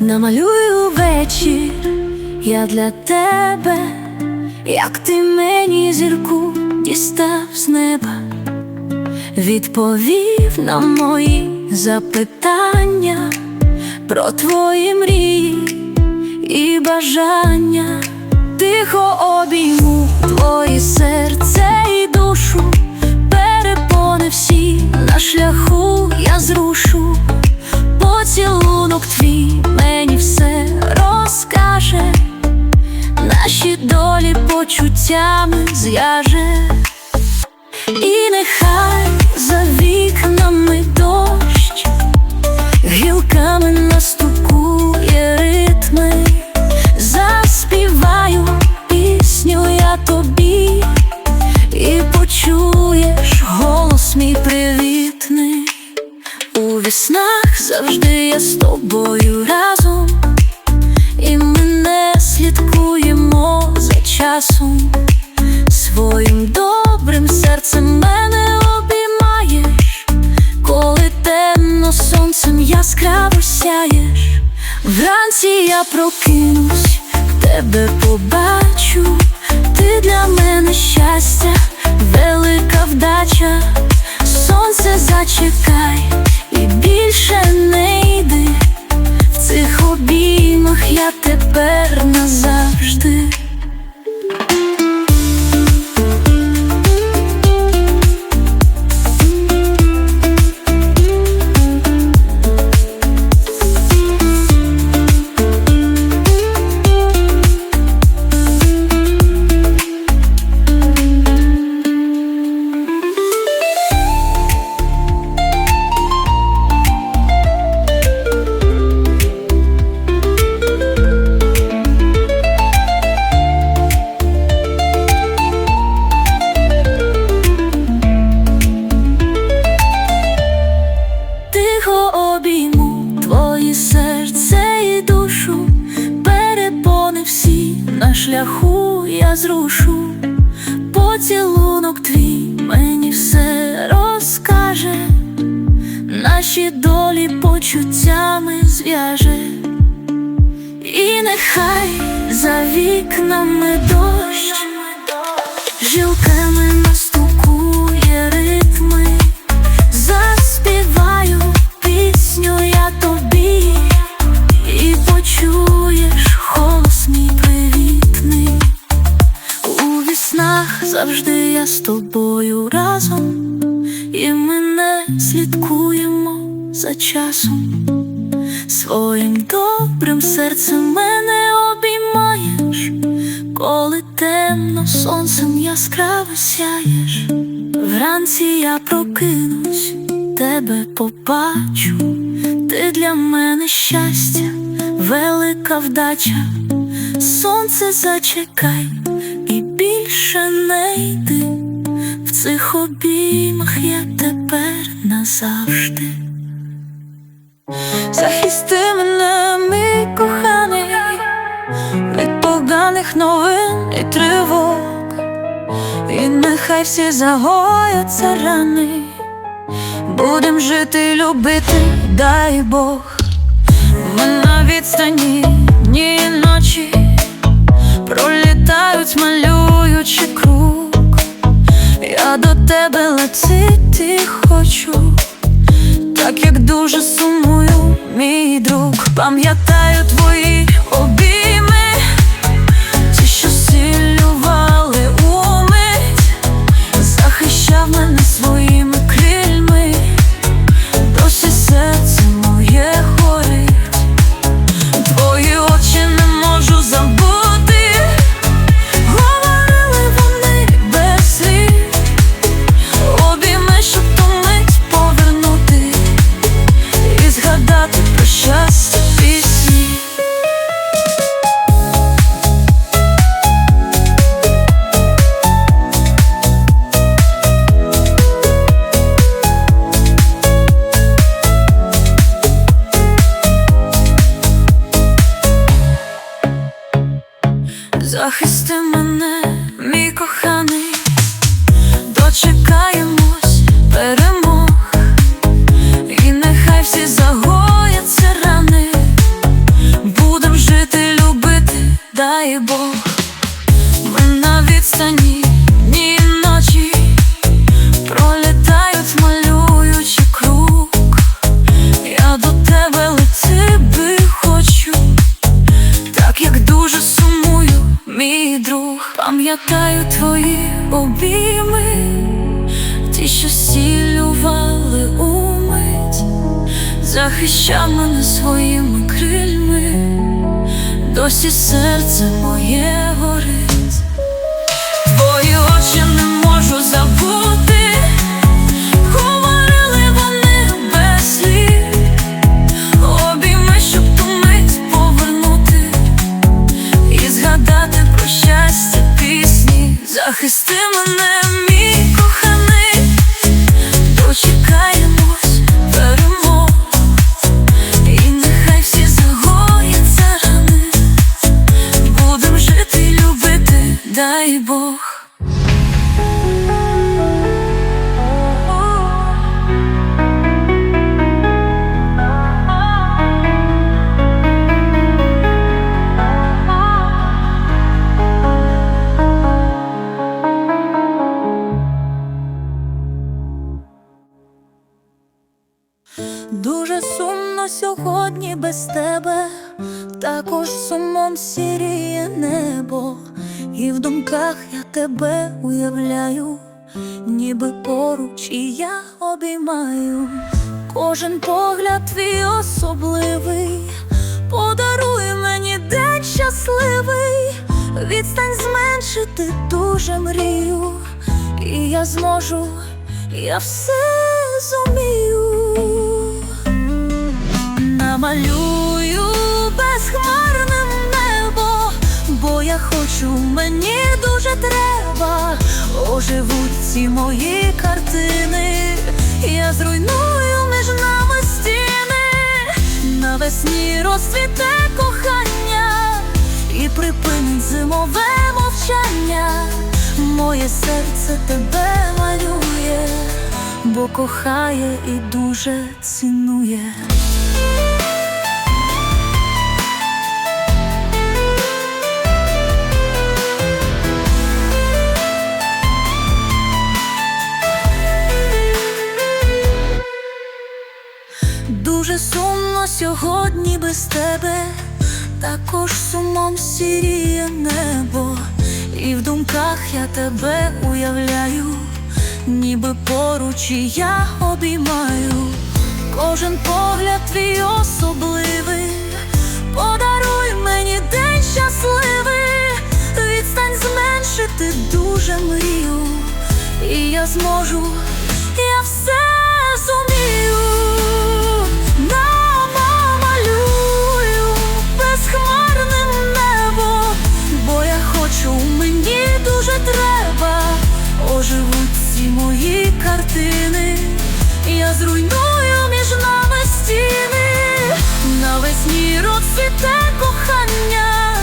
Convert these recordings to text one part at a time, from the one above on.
Намалюю вечір я для тебе, як ти мені зірку дістав з неба, відповів на мої запитання про твої мрії і бажання, почуттями зв'яже, і нехай за вікнами дощ, гілками настукує ритми, заспіваю пісню я тобі, і почуєш голос мій привітний. У віснах завжди я з тобою я прокинусь, тебе побачу, ти для мене щастя, велика вдача, сонце зачекай і більше не йди. Обійму твої серце і душу, перепони всі на шляху я зрушу, поцілунок твій мені все розкаже, наші долі почуттями зв'яже, і нехай за вікнами дощ, жилками за часом. Своїм добрим серцем мене обіймаєш, коли темно сонцем яскраво сяєш. Вранці я прокинусь, тебе побачу, ти для мене щастя, велика вдача, сонце зачекай і більше не йди. В цих обіймах я тепер назавжди. Захисти мене, мій коханий, від поганих новин і тривог. І нехай всі загояться рани, будем жити, любити, дай Бог. Ми на відстані дні і ночі пролітають, малюючи круг. Я до тебе летіти хочу, так як дуже сумую, мій друг. Пам'ятаю твої знає Бог, ми на відстані дні і ночі пролітають, малюючи круг. Я до тебе лети би хочу, так як дуже сумую, мій друг. Пам'ятаю твої обійми, ті, що сілювали умить, захищав мене своїми крильми досі серце моє горить, твої очі не можу забути, говорили вони без слів, обійми, щоб ту мить повернути. І згадати про щастя пісні. Захисти мене, сьогодні без тебе, також сумом сіріє небо, і в думках я тебе уявляю, ніби поруч і я обіймаю. Кожен погляд твій особливий, подаруй мені день щасливий, відстань зменшити дуже мрію, і я зможу, я все зумію. Намалюю безхмарним небо, бо я хочу, мені дуже треба. Оживуть ці мої картини, я зруйную між нами стіни, навесні розцвіте кохання і припинить зимове мовчання. Моє серце тебе малює, бо кохає і дуже цінує. Дуже сумно сьогодні без тебе, також сумом сіріє небо, і в думках я тебе уявляю, ніби поруч і я обіймаю, кожен погляд твій особливий, подаруй мені день щасливий, відстань зменшити дуже мрію, і я зможу, розцвіте кохання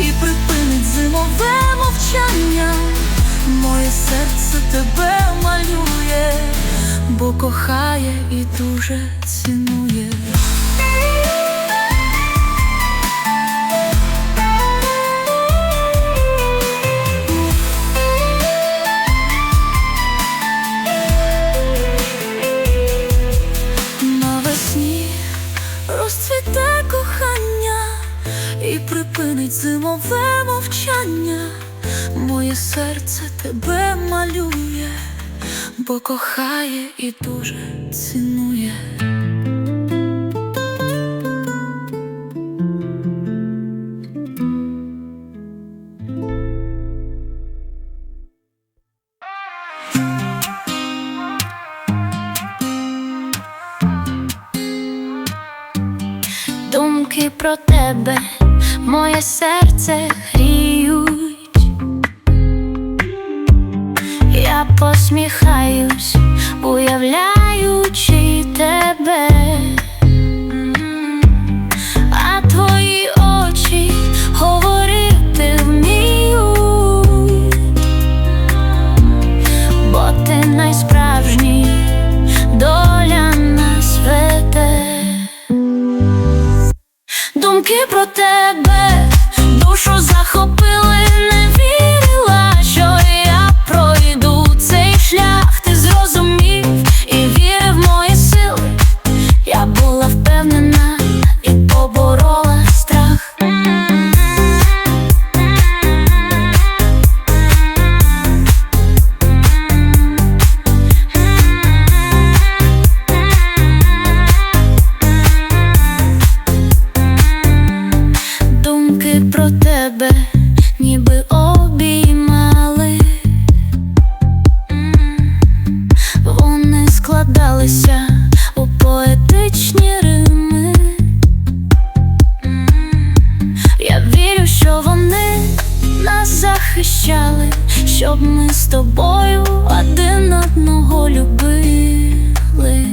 і припинить зимове мовчання. Моє серце тебе малює, бо кохає і дуже цінує. Бо кохає і дуже цінує. З тобою один одного любили.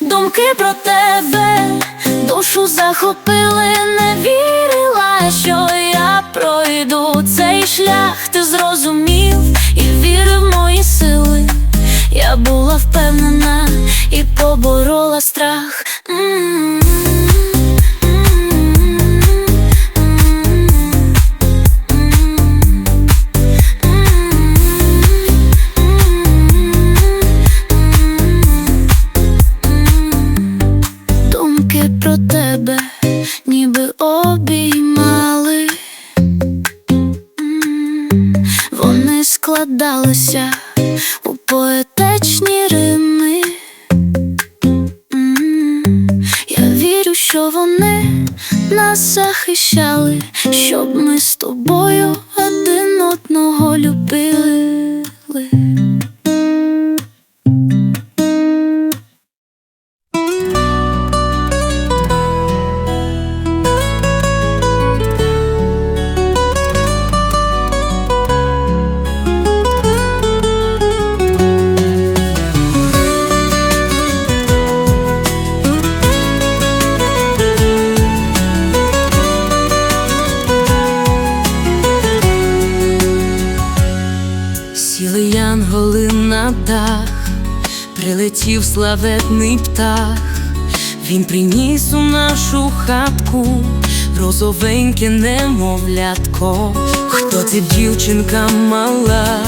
Думки про тебе душу захопили, не вірила, що я пройду цей шлях, ти зрозумів і вірив в мої сили. Я була впевнена Вони у поетичні рими. Я вірю, що вони нас захищали, щоб ми з тобою славетний птах, він приніс у нашу хатку розовеньке немовлятко. Хто ця дівчинка мала,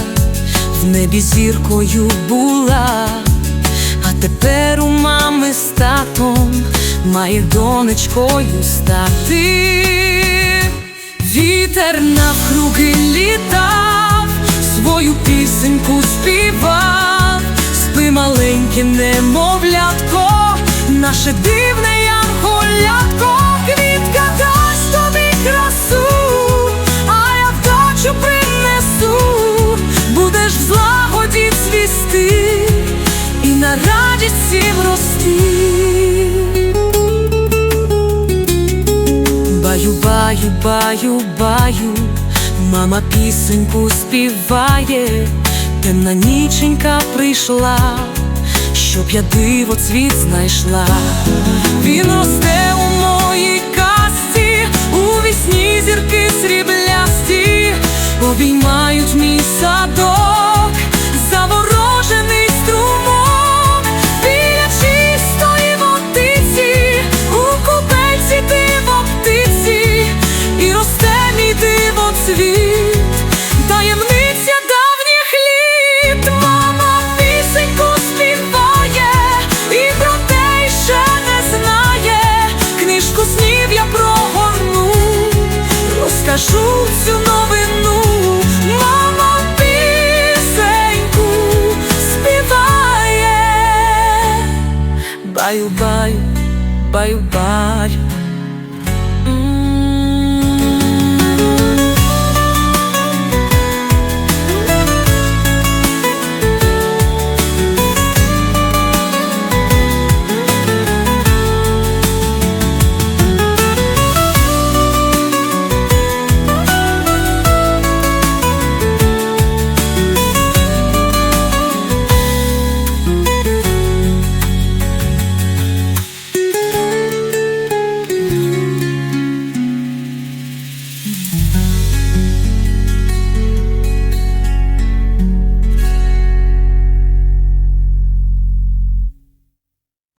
в небі зіркою була, а тепер у мами з татом має донечкою стати. Вітер навкруги літав, свою пісеньку співав, маленьке немовлятко, наше дивне янголятко, квітка дасть тобі красу, а я вдачу принесу, будеш в злагоді цвісти і на радість всім рости. Баю, баю, баю, баю, мама пісеньку співає, темна ніченька прийшла, щоб я диво цвіт знайшла. Він росте у моїй касті, у вісні зірки сріблясті, обіймають співає. Баю, баю, баю, баю,